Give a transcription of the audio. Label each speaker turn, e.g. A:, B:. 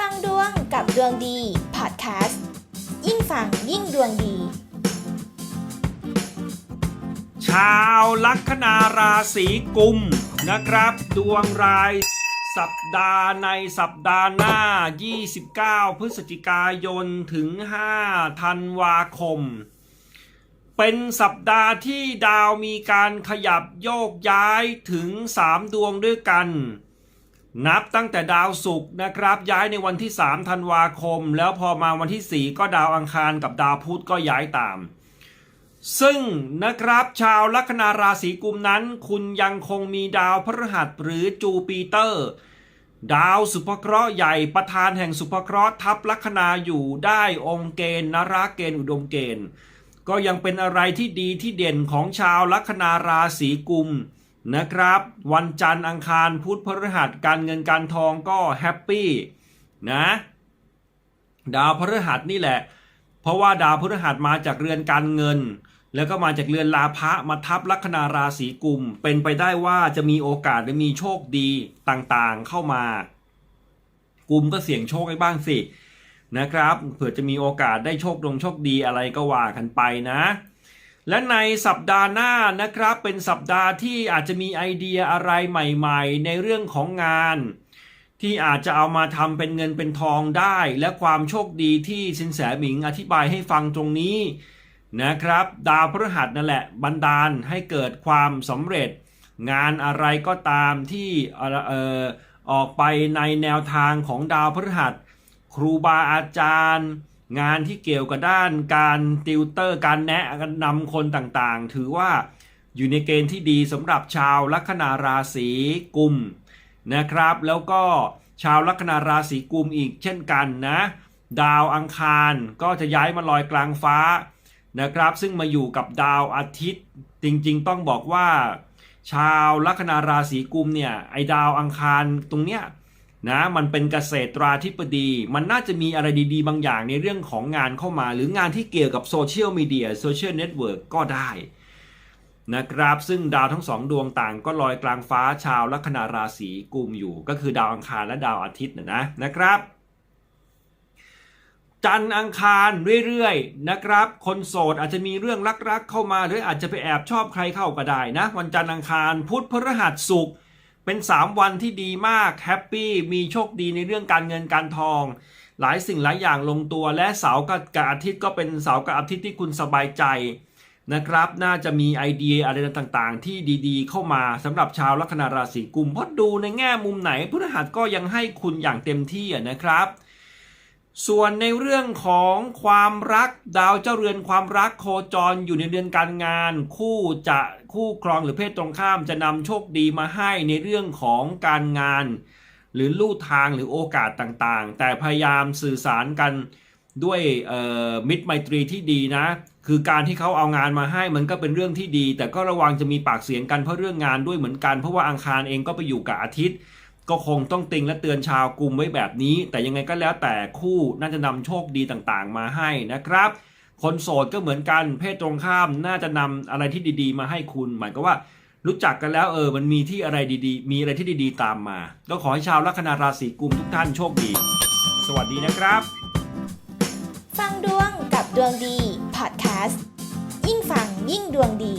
A: ฟังดวงกับดวงดีพอดแคสต์ยิ่งฟังยิ่งดวงดี
B: ชาวลัคนาราศีกุมนะครับ ดวงรายสัปดาห์ในสัปดาห์หน้า 29 พฤศจิกายนถึง 5 ธันวาคม เป็นสัปดาห์ที่ดาวมีการขยับโยกย้ายถึง 3 ดวงด้วยกัน นับตั้งแต่ดาวศุกร์นะครับ ย้ายในวันที่3ธันวาคม แล้วพอมาวันที่ 4 ก็ดาวอังคารกับดาวพุธก็ย้ายตาม ซึ่งนะครับชาวลัคนาราศีกุมนั้น คุณยังคงมีดาวพฤหัสหรือจูปิเตอร์ ดาวสุภเคราะห์ใหญ่ประธานแห่งสุภเคราะห์ทับลัคนาอยู่ได้องค์เกณฑ์นราเกณฑ์อุดมเกณฑ์ ก็ยังเป็นอะไรที่ดีที่เด่นของชาวลัคนาราศีกุม นะครับ วันจันทร์อังคารพุธพฤหัสการเงินการทองก็แฮปปี้นะดาวพฤหัสนี่แหละ เพราะว่าดาวพฤหัสมาจากเรือนการเงิน แล้วก็มาจากเรือนลาภะมาทับลัคนาราศีกุม เป็นไปได้ว่าจะมีโอกาสหรือมีโชคดีต่างๆเข้ามา กุมก็เสี่ยงโชคให้บ้างสินะครับเผื่อจะมีโอกาสได้โชคดวงโชคดีอะไรก็ว่ากันไปนะ และในสัปดาห์หน้านะครับเป็นสัปดาห์ที่อาจจะมีไอเดียอะไรใหม่ๆ ในเรื่องของงาน ที่อาจจะเอามาทำเป็นเงินเป็นทองได้ และความโชคดีที่สินแสหมิงอธิบายให้ฟังตรงนี้นะครับ ดาวพฤหัสนั่นแหละบันดาลให้เกิดความสำเร็จ งานอะไรก็ตามที่เออออกไปในแนวทางของดาวพฤหัส ครูบาอาจารย์ งานที่เกี่ยวกับด้านการติวเตอร์การแนะนำคนต่างๆ ถือว่าอยู่ในเกณฑ์ที่ดีสำหรับชาวลัคนาราศีกุมนะครับ แล้วก็ชาวลัคนาราศีกุมอีกเช่นกันนะ ดาวอังคารก็จะย้ายมาลอยกลางฟ้านะครับ ซึ่งมาอยู่กับดาวอาทิตย์ จริงๆ ต้องบอกว่า ชาวลัคนาราศีกุมเนี่ยไอดาวอังคารตรงเนี้ย นะมันเป็นเกษตราธิบดี มันน่าจะมีอะไรดีๆ บางอย่างในเรื่องของงานเข้ามา หรืองานที่เกี่ยวกับโซเชียลมีเดียโซเชียลเน็ตเวิร์กก็ได้นะครับซึ่งดาวทั้งสองดวงต่างก็ลอยกลางฟ้าชาวลัคนาราศีกุมอยู่ ก็คือดาวอังคารและดาวอาทิตย์นะนะนะครับ จันทร์อังคารเรื่อยๆนะครับ คนโสดอาจจะมีเรื่องรักๆเข้ามา หรืออาจจะไปแอบชอบใครเข้าก็ได้นะ วันจันทร์อังคารพุธพฤหัสศุกร์ เป็น 3 วันที่ดีมากแฮปปี้มีโชคดีในเรื่องการเงินการทอง หลายสิ่งหลายอย่างลงตัวและเสาร์กับอาทิตย์ก็เป็นเสาร์กับอาทิตย์ที่คุณสบายใจนะครับ น่าจะมีไอเดียอะไรต่างๆ ที่ดีๆ เข้ามาสำหรับชาวลัคนาราศีกุมเพราะดูในแง่มุมไหนพฤหัสก็ยังให้คุณอย่างเต็มที่นะครับ ส่วนในเรื่องของความรักดาวเจ้าเรือนความรักโคจรอยู่ในเดือนการงาน คู่จะคู่ครองหรือเพศตรงข้ามจะนำโชคดีมาให้ในเรื่องของการงาน หรือลู่ทางหรือโอกาสต่างๆ แต่พยายามสื่อสารกันด้วยมิตรไมตรีที่ดีนะ คือการที่เขาเอางานมาให้มันก็เป็นเรื่องที่ดี แต่ก็ระวังจะมีปากเสียงกันเพราะเรื่องงานด้วยเหมือนกัน เพราะว่าอังคารเองก็ไปอยู่กับอาทิตย์ ก็คงต้องติงและเตือนชาวกลุ่มไว้แบบนี้ แต่ยังไงก็แล้วแต่คู่น่าจะนำโชคดีต่างๆ มาให้นะครับ คนโสดก็เหมือนกันเพศตรงข้ามน่าจะนำอะไรที่ดี ๆ มาให้คุณ หมายก็ว่ารู้จักกันแล้วเออมันมีที่อะไรดีๆ มีอะไรที่ดีๆ ตามมา ก็ขอให้ชาวลัคนาราศีกุมทุกท่านโชคดี สวัสดีนะครับ
A: ฟังดวงกับดวงดีพอดแคสต์ยิ่งฟังยิ่งดวงดี